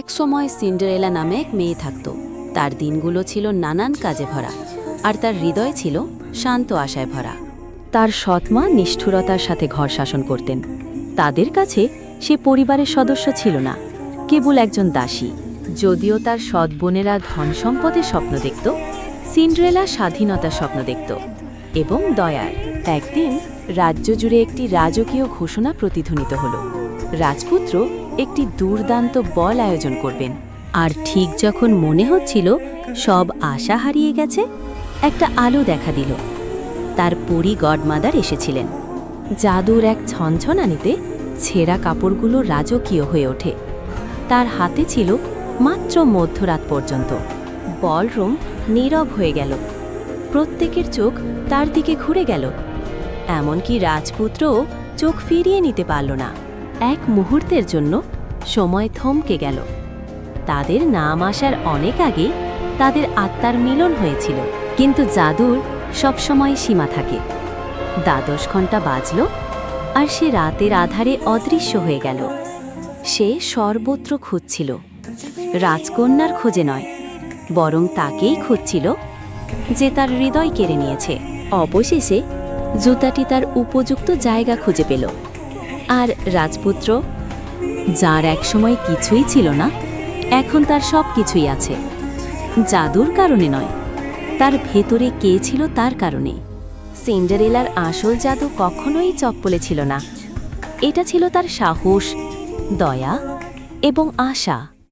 এক সময় সিন্ডারেলা নামে এক মেয়ে থাকত। তার দিনগুলো ছিল নানান কাজে ভরা, আর তার হৃদয় ছিল শান্ত আশায় ভরা। তার সৎমা নিষ্ঠুরতার সাথে ঘর শাসন করতেন। তাদের কাছে সে পরিবারের সদস্য ছিল না, কেবল একজন দাসী। যদিও তার সৎ বোনেরা ধন সম্পদের স্বপ্ন দেখত, সিন্ড্রেলা স্বাধীনতার স্বপ্ন দেখত এবং দয়ার। একদিন রাজ্য জুড়ে একটি রাজকীয় ঘোষণা প্রতিধ্বনিত হল। রাজপুত্র একটি দুর্দান্ত বল আয়োজন করবেন। আর ঠিক যখন মনে হচ্ছিল সব আশা হারিয়ে গেছে, একটা আলো দেখা দিল। তার পরি গডমাদার এসেছিলেন। জাদুর এক ছনছনানিতে ছেঁড়া কাপড়গুলো রাজকীয় হয়ে ওঠে। তার হাতে ছিল মাত্র মধ্যরাত পর্যন্ত। বলরুম নীরব হয়ে গেল। প্রত্যেকের চোখ তার দিকে ঘুরে গেল। এমনকি রাজপুত্রও চোখ ফিরিয়ে নিতে পারল না। এক মুহূর্তের জন্য সময় থমকে গেল। তাদের নাম আসার অনেক আগে তাদের আত্মার মিলন হয়েছিল। কিন্তু জাদুর সবসময় সীমা থাকে। দ্বাদশ ঘণ্টা বাজল আর সে রাতের আধারে অদৃশ্য হয়ে গেল। সে সর্বত্র খুঁজছিল। রাজকন্যার খোঁজে নয়, বরং তাকেই খুঁজছিল যে তার হৃদয় কেড়ে নিয়েছে। অবশেষে জুতাটি তার উপযুক্ত জায়গা খুঁজে পেল। আর রাজপুত্র যার একসময় কিছুই ছিল না, এখন তার সব কিছুই আছে। জাদুর কারণে নয়, তার ভেতরে কে ছিল তার কারণে। সিন্ডারেলার আসল জাদু কখনোই চপ্পলে ছিল না। এটা ছিল তার সাহস, দয়া এবং আশা।